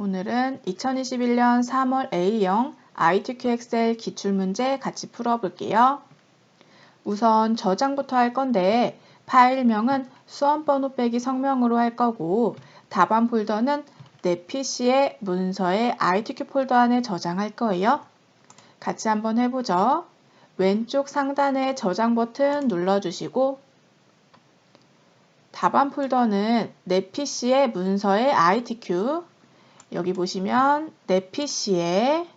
오늘은 2021년 3월 A형 ITQ 엑셀 기출문제 같이 풀어볼게요. 우선 저장부터 할 건데 파일명은 수험번호 빼기 성명으로 할 거고 답안 폴더는 내 PC의 문서의 ITQ 폴더 안에 저장할 거예요. 같이 한번 해보죠. 왼쪽 상단에 저장 버튼 눌러주시고 답안 폴더는 내 PC의 문서의 ITQ 여기 보시면 내 PC의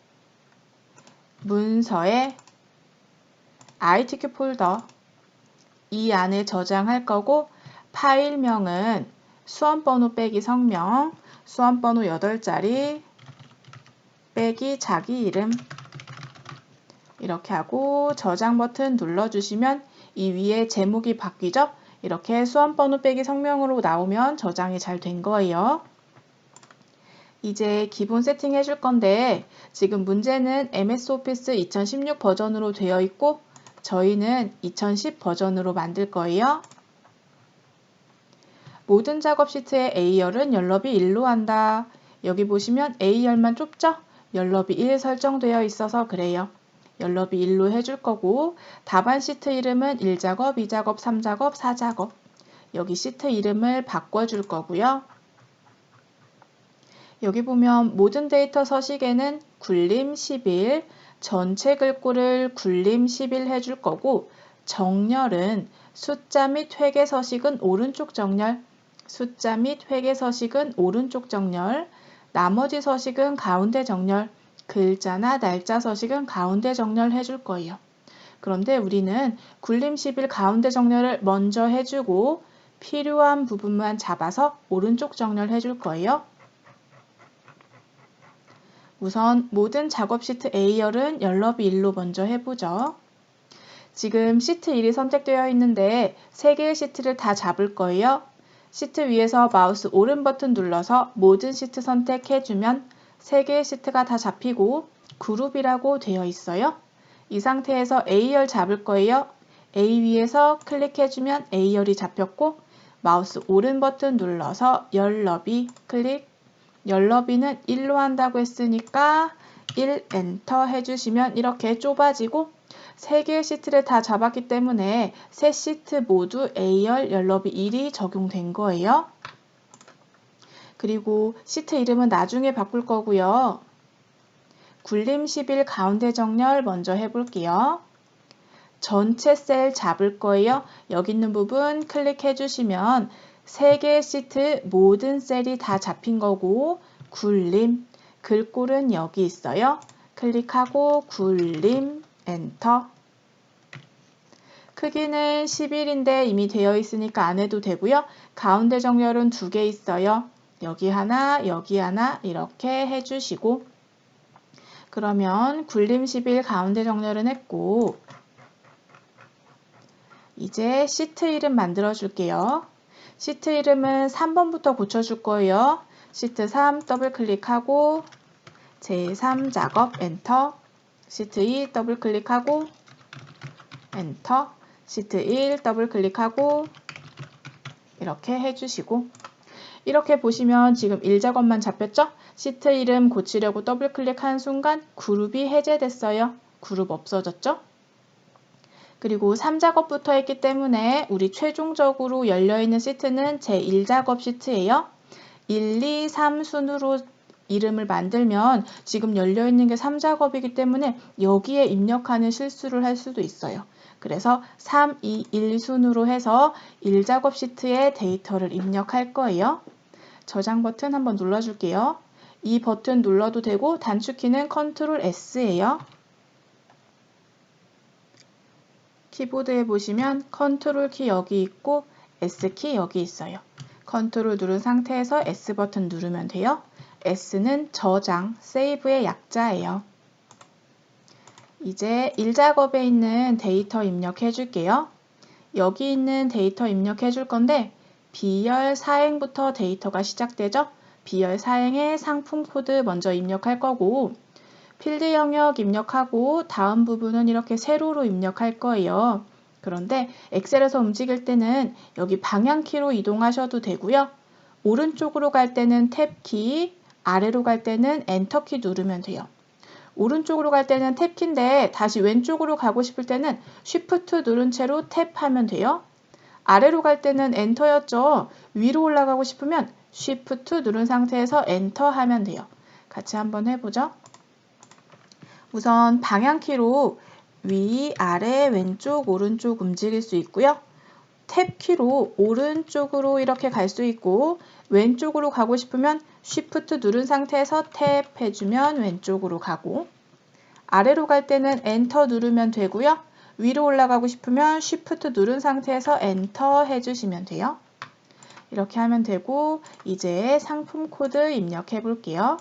문서의 ITQ 폴더 이 안에 저장할 거고 파일명은 수험번호 빼기 성명, 수험번호 8자리 빼기 자기 이름 이렇게 하고 저장 버튼 눌러주시면 이 위에 제목이 바뀌죠? 이렇게 수험번호 빼기 성명으로 나오면 저장이 잘 된 거예요. 이제 기본 세팅 해줄 건데 지금 문제는 MS 오피스 2016 버전으로 되어 있고 저희는 2010 버전으로 만들 거예요. 모든 작업 시트의 A열은 열너비 1로 한다. 여기 보시면 A열만 좁죠? 열너비 1 설정되어 있어서 그래요. 열너비 1로 해줄 거고 답안 시트 이름은 1작업, 2작업, 3작업, 4작업 여기 시트 이름을 바꿔줄 거고요. 여기 보면 모든 데이터 서식에는 굴림 10일, 전체 글꼴을 굴림 10일 해줄 거고 정렬은 숫자 및 회계 서식은 오른쪽 정렬, 숫자 및 회계 서식은 오른쪽 정렬, 나머지 서식은 가운데 정렬, 글자나 날짜 서식은 가운데 정렬 해줄 거예요. 그런데 우리는 굴림 10일 가운데 정렬을 먼저 해주고 필요한 부분만 잡아서 오른쪽 정렬 해줄 거예요. 우선 모든 작업 시트 A열은 열너비 1로 먼저 해보죠. 지금 시트 1이 선택되어 있는데 3개의 시트를 다 잡을 거예요. 시트 위에서 마우스 오른 버튼 눌러서 모든 시트 선택해주면 3개의 시트가 다 잡히고 그룹이라고 되어 있어요. 이 상태에서 A열 잡을 거예요. A 위에서 클릭해주면 A열이 잡혔고 마우스 오른 버튼 눌러서 열 너비 클릭 열너비는 1로 한다고 했으니까 1 엔터 해주시면 이렇게 좁아지고 3개의 시트를 다 잡았기 때문에 세 시트 모두 A열 열너비 1이 적용된 거예요. 그리고 시트 이름은 나중에 바꿀 거고요. 굴림 10일 가운데 정렬 먼저 해볼게요. 전체 셀 잡을 거예요. 여기 있는 부분 클릭해 주시면 3개의 시트 모든 셀이 다 잡힌 거고 굴림 글꼴은 여기 있어요. 클릭하고 굴림 엔터 크기는 11인데 이미 되어 있으니까 안 해도 되고요. 가운데 정렬은 두 개 있어요. 여기 하나, 여기 하나 이렇게 해주시고 그러면 굴림 11 가운데 정렬은 했고 이제 시트 이름 만들어 줄게요. 시트 이름은 3번부터 고쳐줄 거예요. 시트 3 더블 클릭하고 제3 작업 엔터 시트 2 더블 클릭하고 엔터 시트 1 더블 클릭하고 이렇게 해주시고 이렇게 보시면 지금 1작업만 잡혔죠? 시트 이름 고치려고 더블 클릭한 순간 그룹이 해제됐어요. 그룹 없어졌죠? 그리고 3작업부터 했기 때문에 우리 최종적으로 열려있는 시트는 제1작업 시트예요. 1, 2, 3 순으로 이름을 만들면 지금 열려있는 게 3작업이기 때문에 여기에 입력하는 실수를 할 수도 있어요. 그래서 3, 2, 1 순으로 해서 1작업 시트에 데이터를 입력할 거예요. 저장 버튼 한번 눌러줄게요. 이 버튼 눌러도 되고 단축키는 컨트롤 S예요. 키보드에 보시면 컨트롤 키 여기 있고 S키 여기 있어요. 컨트롤 누른 상태에서 S 버튼 누르면 돼요. S는 저장, 세이브의 약자예요. 이제 1작업에 있는 데이터 입력해 줄게요. 여기 있는 데이터 입력해 줄 건데 B열 사행부터 데이터가 시작되죠. B열 사행의 상품 코드 먼저 입력할 거고 필드 영역 입력하고 다음 부분은 이렇게 세로로 입력할 거예요. 그런데 엑셀에서 움직일 때는 여기 방향키로 이동하셔도 되고요. 오른쪽으로 갈 때는 탭키, 아래로 갈 때는 엔터키 누르면 돼요. 오른쪽으로 갈 때는 탭키인데 다시 왼쪽으로 가고 싶을 때는 쉬프트 누른 채로 탭하면 돼요. 아래로 갈 때는 엔터였죠. 위로 올라가고 싶으면 쉬프트 누른 상태에서 엔터 하면 돼요. 같이 한번 해보죠. 우선 방향키로 위, 아래, 왼쪽, 오른쪽 움직일 수 있고요. 탭키로 오른쪽으로 이렇게 갈 수 있고 왼쪽으로 가고 싶으면 Shift 누른 상태에서 탭 해주면 왼쪽으로 가고 아래로 갈 때는 엔터 누르면 되고요. 위로 올라가고 싶으면 Shift 누른 상태에서 엔터 해주시면 돼요. 이렇게 하면 되고 이제 상품 코드 입력해 볼게요.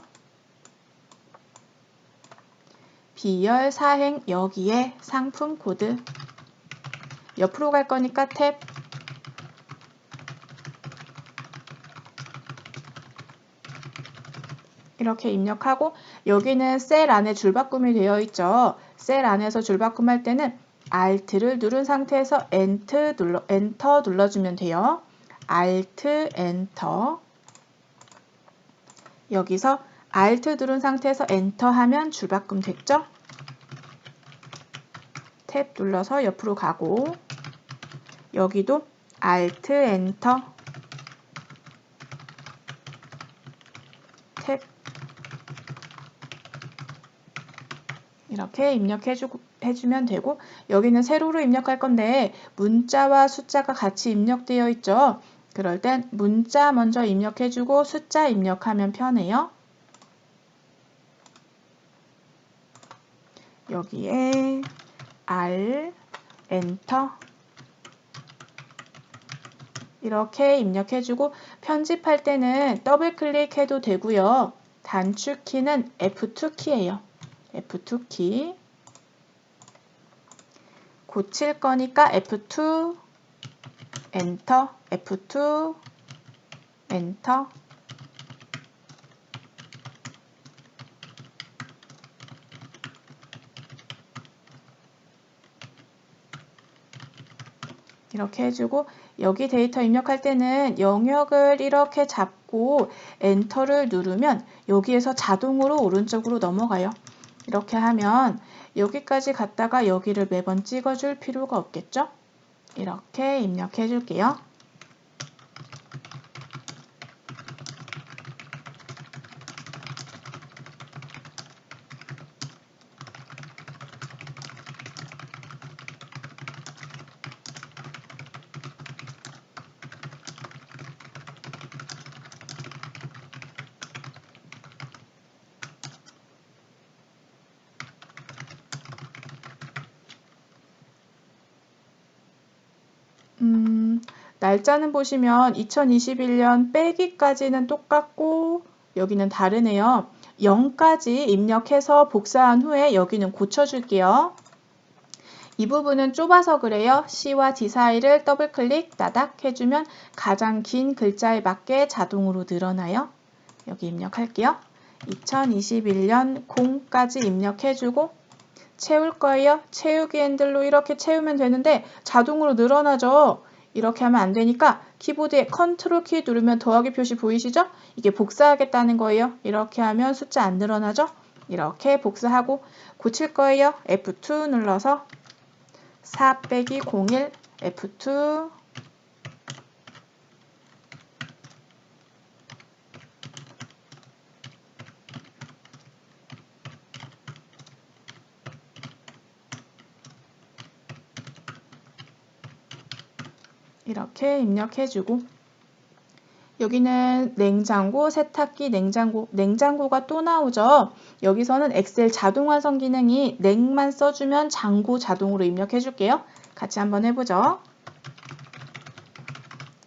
B열 사행 여기에 상품 코드 옆으로 갈 거니까 탭 이렇게 입력하고 여기는 셀 안에 줄바꿈이 되어 있죠. 셀 안에서 줄바꿈할 때는 Alt를 누른 상태에서 Enter 눌러, 엔터 눌러주면 돼요. Alt, 엔터 여기서 Alt 누른 상태에서 엔터 하면 줄바꿈 됐죠? 탭 눌러서 옆으로 가고 여기도 Alt, 엔터 탭 이렇게 입력해주면 되고 여기는 세로로 입력할 건데 문자와 숫자가 같이 입력되어 있죠. 그럴 땐 문자 먼저 입력해주고 숫자 입력하면 편해요. 여기에 R, 엔터 이렇게 입력해주고 편집할 때는 더블 클릭해도 되고요. 단축키는 F2키예요. F2키 고칠 거니까 F2 엔터 F2 엔터 이렇게 해주고 여기 데이터 입력할 때는 영역을 이렇게 잡고 엔터를 누르면 여기에서 자동으로 오른쪽으로 넘어가요. 이렇게 하면 여기까지 갔다가 여기를 매번 찍어줄 필요가 없겠죠? 이렇게 입력해 줄게요. 음, 날짜는 보시면 2021년 빼기까지는 똑같고 여기는 다르네요. 0까지 입력해서 복사한 후에 여기는 고쳐줄게요. 이 부분은 좁아서 그래요. C와 D 사이를 더블클릭 따닥 해주면 가장 긴 글자에 맞게 자동으로 늘어나요. 여기 입력할게요. 2021년 0까지 입력해주고 채울 거예요. 채우기 핸들로 이렇게 채우면 되는데 자동으로 늘어나죠. 이렇게 하면 안 되니까 키보드에 컨트롤 키 누르면 더하기 표시 보이시죠? 이게 복사하겠다는 거예요. 이렇게 하면 숫자 안 늘어나죠? 이렇게 복사하고 고칠 거예요. F2 눌러서 4 빼기 01 F2 이렇게 입력해주고 여기는 냉장고, 세탁기, 냉장고, 냉장고가 또 나오죠. 여기서는 엑셀 자동 완성 기능이 냉만 써주면 장고 자동으로 입력해 줄게요. 같이 한번 해보죠.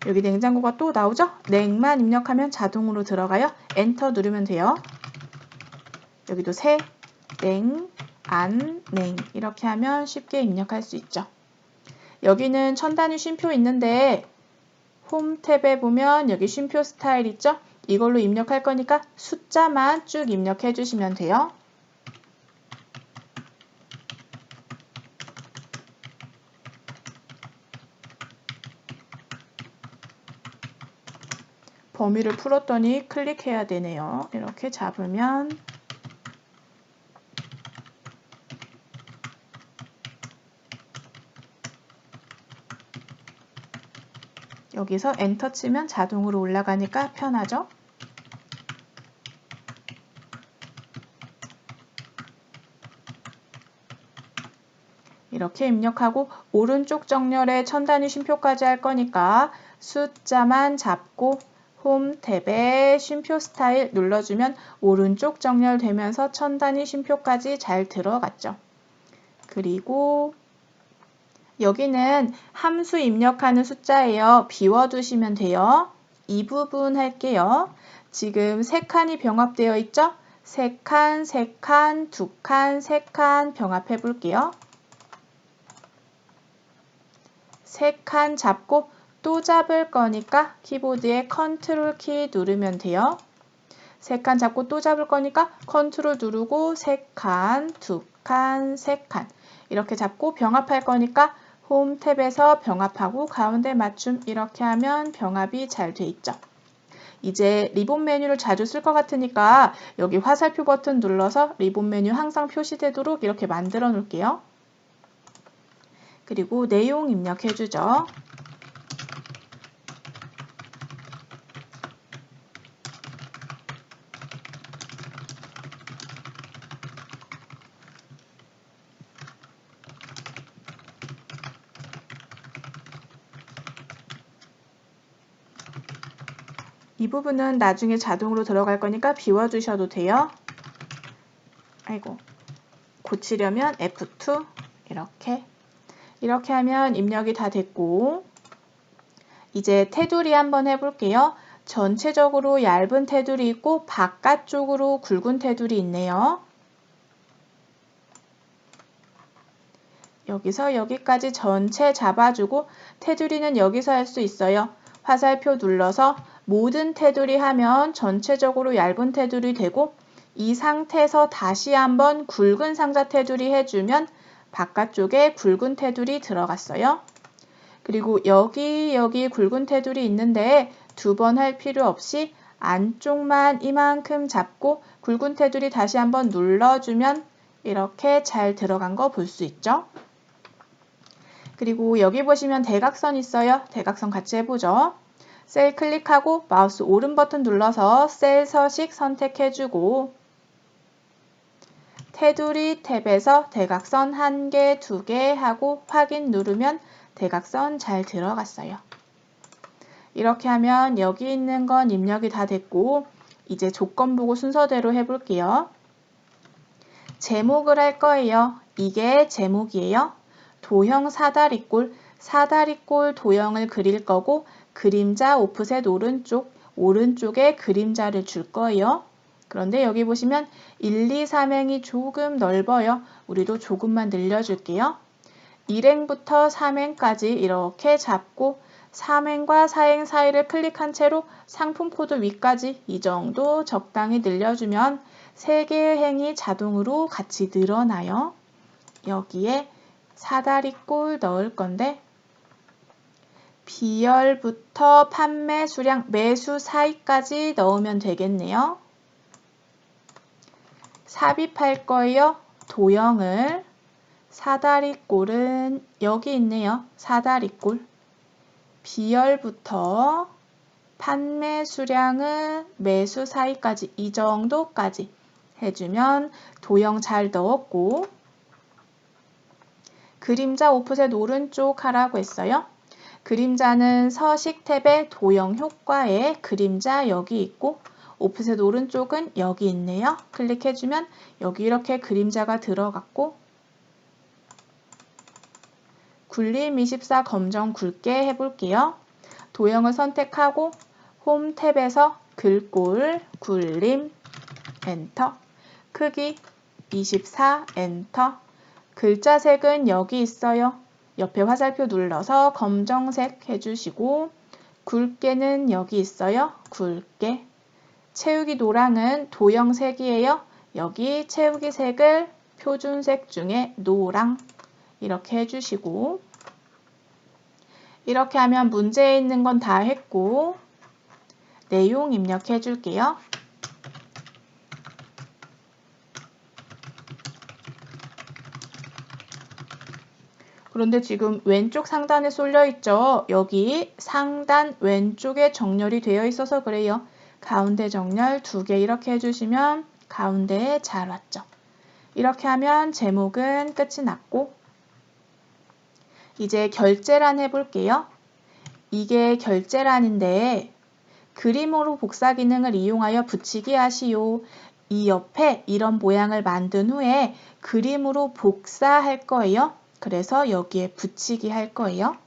여기 냉장고가 또 나오죠? 냉만 입력하면 자동으로 들어가요. 엔터 누르면 돼요. 여기도 새, 냉, 안, 냉 이렇게 하면 쉽게 입력할 수 있죠. 여기는 천 단위 쉼표 있는데 홈 탭에 보면 여기 쉼표 스타일 있죠? 이걸로 입력할 거니까 숫자만 쭉 입력해 주시면 돼요. 범위를 풀었더니 클릭해야 되네요. 이렇게 잡으면 여기서 엔터 치면 자동으로 올라가니까 편하죠? 이렇게 입력하고 오른쪽 정렬에 천 단위 쉼표까지 할 거니까 숫자만 잡고 홈 탭에 쉼표 스타일 눌러주면 오른쪽 정렬되면서 천 단위 쉼표까지 잘 들어갔죠. 그리고 여기는 함수 입력하는 숫자예요. 비워두시면 돼요. 이 부분 할게요. 지금 세 칸이 병합되어 있죠? 세 칸, 세 칸, 두 칸, 세 칸 병합해 볼게요. 세 칸 잡고 또 잡을 거니까 키보드에 컨트롤 키 누르면 돼요. 세 칸 잡고 또 잡을 거니까 컨트롤 누르고 세 칸, 두 칸, 세 칸 이렇게 잡고 병합할 거니까 홈 탭에서 병합하고 가운데 맞춤 이렇게 하면 병합이 잘 돼 있죠. 이제 리본 메뉴를 자주 쓸 것 같으니까 여기 화살표 버튼 눌러서 리본 메뉴 항상 표시되도록 이렇게 만들어 놓을게요. 그리고 내용 입력해 주죠. 부분은 나중에 자동으로 들어갈 거니까 비워두셔도 돼요. 아이고 고치려면 F2 이렇게 이렇게 하면 입력이 다 됐고 이제 테두리 한번 해볼게요. 전체적으로 얇은 테두리 있고 바깥쪽으로 굵은 테두리 있네요. 여기서 여기까지 전체 잡아주고 테두리는 여기서 할 수 있어요. 화살표 눌러서 모든 테두리 하면 전체적으로 얇은 테두리 되고 이 상태에서 다시 한번 굵은 상자 테두리 해주면 바깥쪽에 굵은 테두리 들어갔어요. 그리고 여기 여기 굵은 테두리 있는데 두 번 할 필요 없이 안쪽만 이만큼 잡고 굵은 테두리 다시 한번 눌러주면 이렇게 잘 들어간 거 볼 수 있죠. 그리고 여기 보시면 대각선 있어요. 대각선 같이 해보죠. 셀 클릭하고 마우스 오른 버튼 눌러서 셀 서식 선택해주고 테두리 탭에서 대각선 한 개, 두개 하고 확인 누르면 대각선 잘 들어갔어요. 이렇게 하면 여기 있는 건 입력이 다 됐고 이제 조건 보고 순서대로 해볼게요. 제목을 할 거예요. 이게 제목이에요. 도형 사다리꼴, 사다리꼴 도형을 그릴 거고 그림자 오프셋 오른쪽, 오른쪽에 그림자를 줄 거예요. 그런데 여기 보시면 1, 2, 3행이 조금 넓어요. 우리도 조금만 늘려줄게요. 1행부터 3행까지 이렇게 잡고 3행과 4행 사이를 클릭한 채로 상품 코드 위까지 이 정도 적당히 늘려주면 3개의 행이 자동으로 같이 늘어나요. 여기에 사다리 꼴 넣을 건데 비열부터 판매 수량 매수 사이까지 넣으면 되겠네요. 삽입할 거예요. 도형을 사다리 꼴은 여기 있네요. 사다리 꼴 비열부터 판매 수량은 매수 사이까지 이 정도까지 해주면 도형 잘 넣었고 그림자 오프셋 오른쪽 하라고 했어요. 그림자는 서식 탭의 도형 효과에 그림자 여기 있고 오프셋 오른쪽은 여기 있네요. 클릭해주면 여기 이렇게 그림자가 들어갔고 굴림 24 검정 굵게 해볼게요. 도형을 선택하고 홈 탭에서 글꼴 굴림 엔터 크기 24 엔터 글자 색은 여기 있어요. 옆에 화살표 눌러서 검정색 해주시고 굵게는 여기 있어요. 굵게 채우기 노랑은 도형색이에요. 여기 채우기 색을 표준색 중에 노랑 이렇게 해주시고 이렇게 하면 문제에 있는 건 다 했고 내용 입력해 줄게요. 그런데 지금 왼쪽 상단에 쏠려 있죠. 여기 상단 왼쪽에 정렬이 되어 있어서 그래요. 가운데 정렬 두 개 이렇게 해주시면 가운데에 잘 왔죠. 이렇게 하면 제목은 끝이 났고 이제 결제란 해볼게요. 이게 결제란인데 그림으로 복사 기능을 이용하여 붙이기 하시오. 이 옆에 이런 모양을 만든 후에 그림으로 복사할 거예요. 그래서 여기에 붙이기 할 거예요.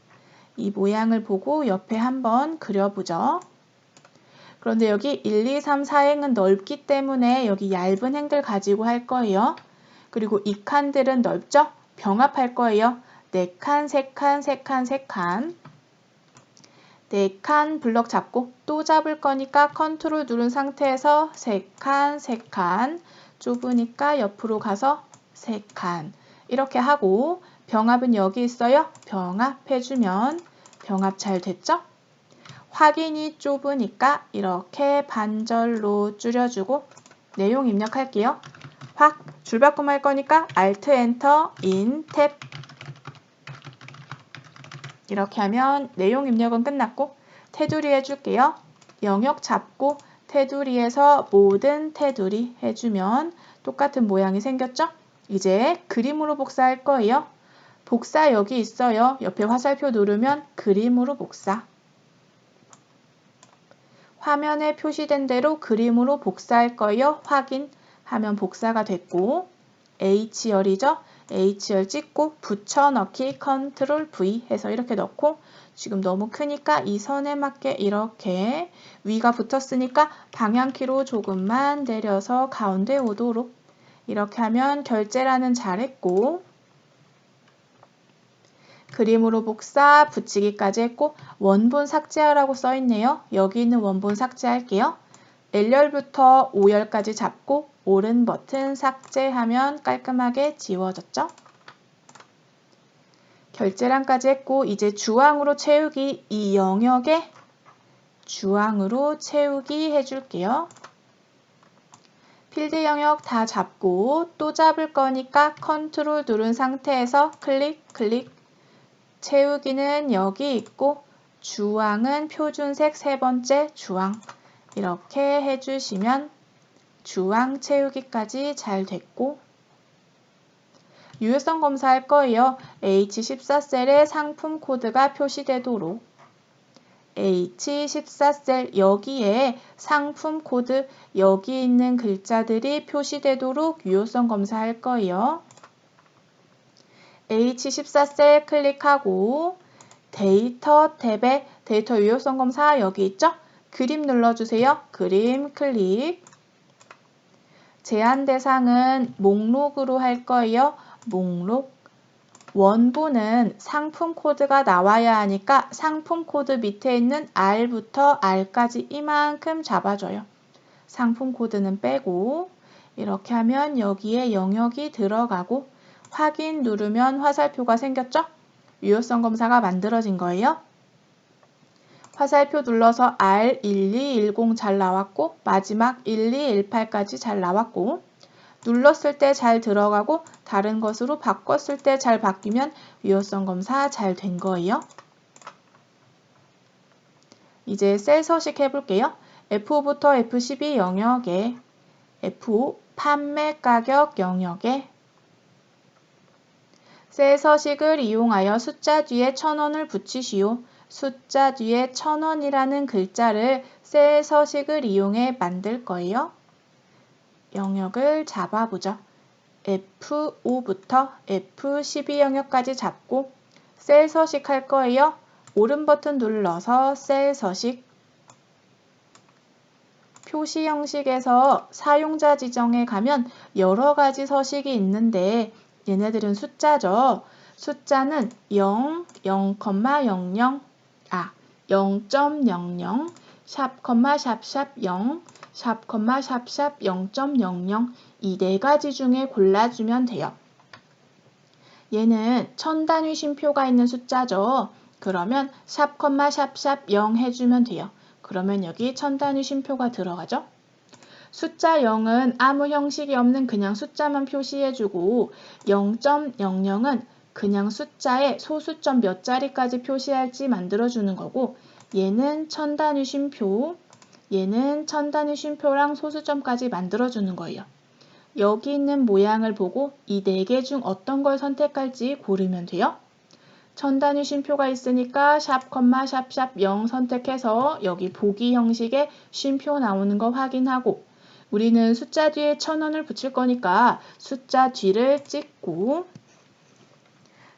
이 모양을 보고 옆에 한번 그려보죠. 그런데 여기 1, 2, 3, 4행은 넓기 때문에 여기 얇은 행들 가지고 할 거예요. 그리고 이 칸들은 넓죠? 병합할 거예요. 4칸, 3칸, 3칸, 3칸. 4칸 블럭 잡고 또 잡을 거니까 컨트롤 누른 상태에서 3칸, 3칸. 좁으니까 옆으로 가서 3칸. 이렇게 하고 병합은 여기 있어요. 병합해주면 병합 잘 됐죠? 확인이 좁으니까 이렇게 반절로 줄여주고 내용 입력할게요. 확 줄바꿈 할 거니까 Alt Enter In 탭 이렇게 하면 내용 입력은 끝났고 테두리 해줄게요. 영역 잡고 테두리에서 모든 테두리 해주면 똑같은 모양이 생겼죠? 이제 그림으로 복사할 거예요. 복사 여기 있어요. 옆에 화살표 누르면 그림으로 복사. 화면에 표시된 대로 그림으로 복사할 거예요. 확인 하면 복사가 됐고 H열이죠. H열 찍고 붙여넣기 컨트롤 V 해서 이렇게 넣고 지금 너무 크니까 이 선에 맞게 이렇게 위가 붙었으니까 방향키로 조금만 내려서 가운데 오도록 이렇게 하면 결제라는 잘했고 그림으로 복사, 붙이기까지 했고 원본 삭제하라고 써있네요. 여기 있는 원본 삭제할게요. L열부터 O열까지 잡고 오른 버튼 삭제하면 깔끔하게 지워졌죠? 결제란까지 했고 이제 주황으로 채우기 이 영역에 주황으로 채우기 해줄게요. 필드 영역 다 잡고 또 잡을 거니까 컨트롤 누른 상태에서 클릭 클릭 채우기는 여기 있고 주황은 표준색 세 번째 주황 이렇게 해주시면 주황 채우기까지 잘 됐고 유효성 검사할 거예요. H14셀에 상품 코드가 표시되도록 H14셀 여기에 상품 코드 여기 있는 글자들이 표시되도록 유효성 검사할 거예요. H14셀 클릭하고 데이터 탭에 데이터 유효성 검사 여기 있죠? 그림 눌러주세요. 그림 클릭. 제한 대상은 목록으로 할 거예요. 목록. 원본은 상품 코드가 나와야 하니까 상품 코드 밑에 있는 R부터 R까지 이만큼 잡아줘요. 상품 코드는 빼고 이렇게 하면 여기에 영역이 들어가고 확인 누르면 화살표가 생겼죠? 유효성 검사가 만들어진 거예요. 화살표 눌러서 R1210 잘 나왔고 마지막 1218까지 잘 나왔고 눌렀을 때 잘 들어가고 다른 것으로 바꿨을 때 잘 바뀌면 유효성 검사 잘 된 거예요. 이제 셀 서식 해볼게요. F5부터 F12 영역에 F5 판매 가격 영역에 셀 서식을 이용하여 숫자 뒤에 천 원을 붙이시오. 숫자 뒤에 천 원이라는 글자를 셀 서식을 이용해 만들 거예요. 영역을 잡아보죠. F5부터 F12 영역까지 잡고 셀 서식 할 거예요. 오른 버튼 눌러서 셀 서식 표시 형식에서 사용자 지정에 가면 여러 가지 서식이 있는데 얘네들은 숫자죠. 숫자는 0, 0,00, 아, 0.00, 샵, 샵샵 0, 샵, 샵샵 0.00 이 네 가지 중에 골라주면 돼요. 얘는 천 단위 쉼표가 있는 숫자죠. 그러면 샵, 샵샵 0 해주면 돼요. 그러면 여기 천 단위 쉼표가 들어가죠. 숫자 0은 아무 형식이 없는 그냥 숫자만 표시해주고 0.00은 그냥 숫자의 소수점 몇 자리까지 표시할지 만들어주는 거고 얘는 천 단위 쉼표, 얘는 천 단위 쉼표랑 소수점까지 만들어주는 거예요. 여기 있는 모양을 보고 이 네 개 중 어떤 걸 선택할지 고르면 돼요. 천 단위 쉼표가 있으니까 샵, 콤마, 샵, 샵, 0 선택해서 여기 보기 형식의 쉼표 나오는 거 확인하고 우리는 숫자 뒤에 천 원을 붙일 거니까 숫자 뒤를 찍고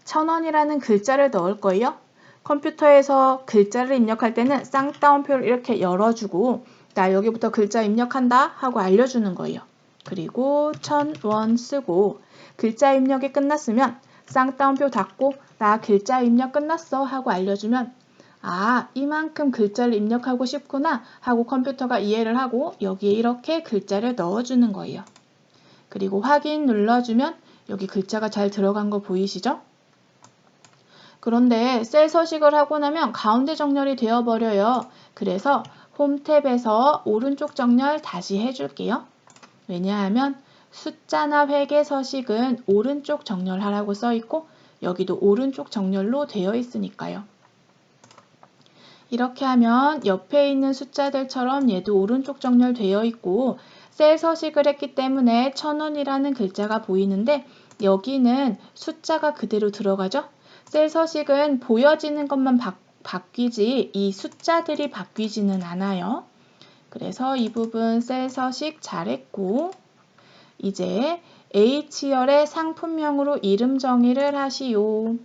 천 원이라는 글자를 넣을 거예요. 컴퓨터에서 글자를 입력할 때는 쌍따옴표를 이렇게 열어주고 나 여기부터 글자 입력한다 하고 알려주는 거예요. 그리고 천원 쓰고 글자 입력이 끝났으면 쌍따옴표 닫고 나 글자 입력 끝났어 하고 알려주면 아 이만큼 글자를 입력하고 싶구나 하고 컴퓨터가 이해를 하고 여기에 이렇게 글자를 넣어주는 거예요. 그리고 확인 눌러주면 여기 글자가 잘 들어간 거 보이시죠? 그런데 셀 서식을 하고 나면 가운데 정렬이 되어버려요. 그래서 홈 탭에서 오른쪽 정렬 다시 해줄게요. 왜냐하면 숫자나 회계 서식은 오른쪽 정렬하라고 써있고 여기도 오른쪽 정렬로 되어 있으니까요. 이렇게 하면 옆에 있는 숫자들처럼 얘도 오른쪽 정렬되어 있고 셀 서식을 했기 때문에 천원이라는 글자가 보이는데 여기는 숫자가 그대로 들어가죠. 셀 서식은 보여지는 것만 바, 바뀌지 이 숫자들이 바뀌지는 않아요. 그래서 이 부분 셀 서식 잘했고 이제 H열의 상품명으로 이름 정의를 하시오.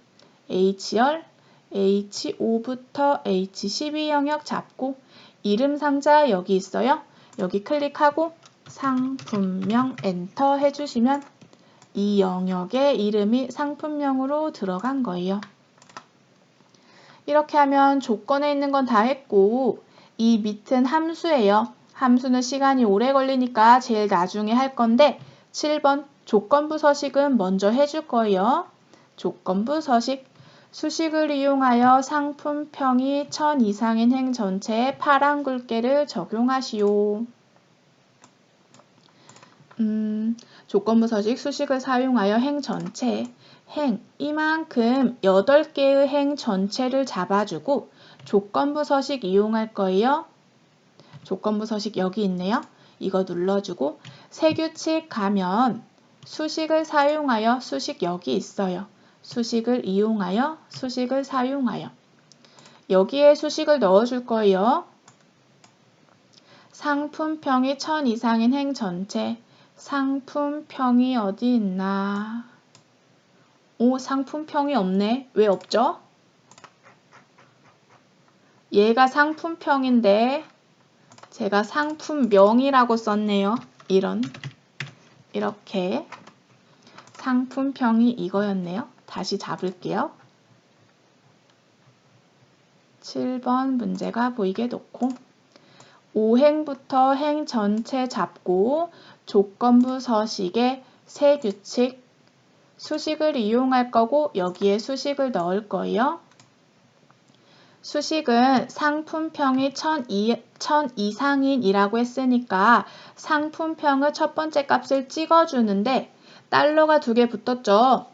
H열 H5부터 H12 영역 잡고 이름 상자 여기 있어요. 여기 클릭하고 상품명 엔터 해주시면 이 영역의 이름이 상품명으로 들어간 거예요. 이렇게 하면 조건에 있는 건 다 했고 이 밑은 함수예요. 함수는 시간이 오래 걸리니까 제일 나중에 할 건데 7번 조건부 서식은 먼저 해줄 거예요. 조건부 서식 수식을 이용하여 상품 평이 1000 이상인 행 전체에 파란 굵게를 적용하시오. 음, 조건부 서식 수식을 사용하여 행 전체, 행 이만큼 8개의 행 전체를 잡아주고 조건부 서식 이용할 거예요. 조건부 서식 여기 있네요. 이거 눌러주고 세 규칙 가면 수식을 사용하여 수식 여기 있어요. 수식을 이용하여 수식을 사용하여. 여기에 수식을 넣어줄 거예요. 상품평이 1000 이상인 행 전체. 상품평이 어디 있나? 오 상품평이 없네. 왜 없죠? 얘가 상품평인데 제가 상품명이라고 썼네요. 이런. 이렇게. 상품평이 이거였네요 다시 잡을게요. 7번 문제가 보이게 놓고 5행부터 행 전체 잡고 조건부 서식에 세 규칙 수식을 이용할 거고 여기에 수식을 넣을 거예요. 수식은 상품평이 1000, 1000 이상인이라고 했으니까 상품평의 첫 번째 값을 찍어주는데 달러가 두 개 붙었죠.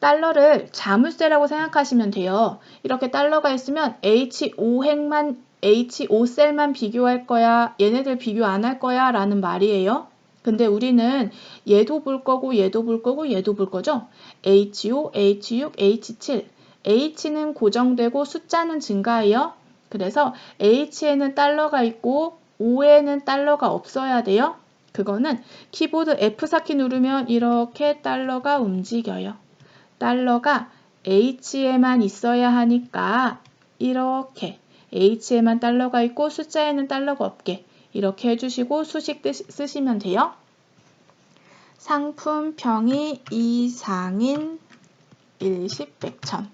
달러를 자물쇠라고 생각하시면 돼요. 이렇게 달러가 있으면 H5행만 H5셀만 비교할 거야. 얘네들 비교 안 할 거야. 라는 말이에요. 근데 우리는 얘도 볼 거고 얘도 볼 거고 얘도 볼 거죠. H5, H6, H7. H는 고정되고 숫자는 증가해요. 그래서 H에는 달러가 있고 5에는 달러가 없어야 돼요. 그거는 키보드 F4키 누르면 이렇게 달러가 움직여요. 달러가 H에만 있어야 하니까 이렇게 H에만 달러가 있고 숫자에는 달러가 없게 이렇게 해주시고 수식 쓰시면 돼요. 상품평이 이상인 일십 백천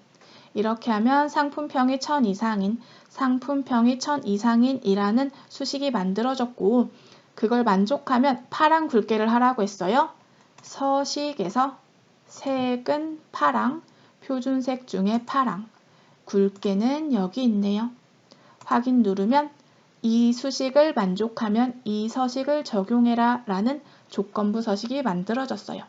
이렇게 하면 상품평이 천 이상인 상품평이 천 이상인이라는 수식이 만들어졌고 그걸 만족하면 파란 굵게를 하라고 했어요. 서식에서 색은 파랑, 표준색 중에 파랑, 굵게는 여기 있네요. 확인 누르면 이 수식을 만족하면 이 서식을 적용해라 라는 조건부 서식이 만들어졌어요.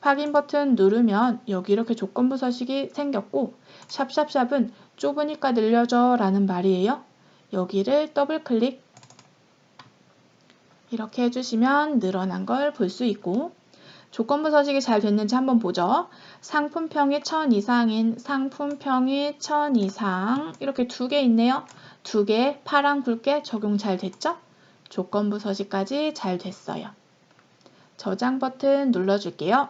확인 버튼 누르면 여기 이렇게 조건부 서식이 생겼고 샵샵샵은 좁으니까 늘려줘 라는 말이에요. 여기를 더블 클릭 이렇게 해주시면 늘어난 걸 볼 수 있고 조건부 서식이 잘 됐는지 한번 보죠. 상품평이 1000 이상인 상품평이 1000 이상 이렇게 두 개 있네요. 두 개 파랑 굵게 적용 잘 됐죠? 조건부 서식까지 잘 됐어요. 저장 버튼 눌러줄게요.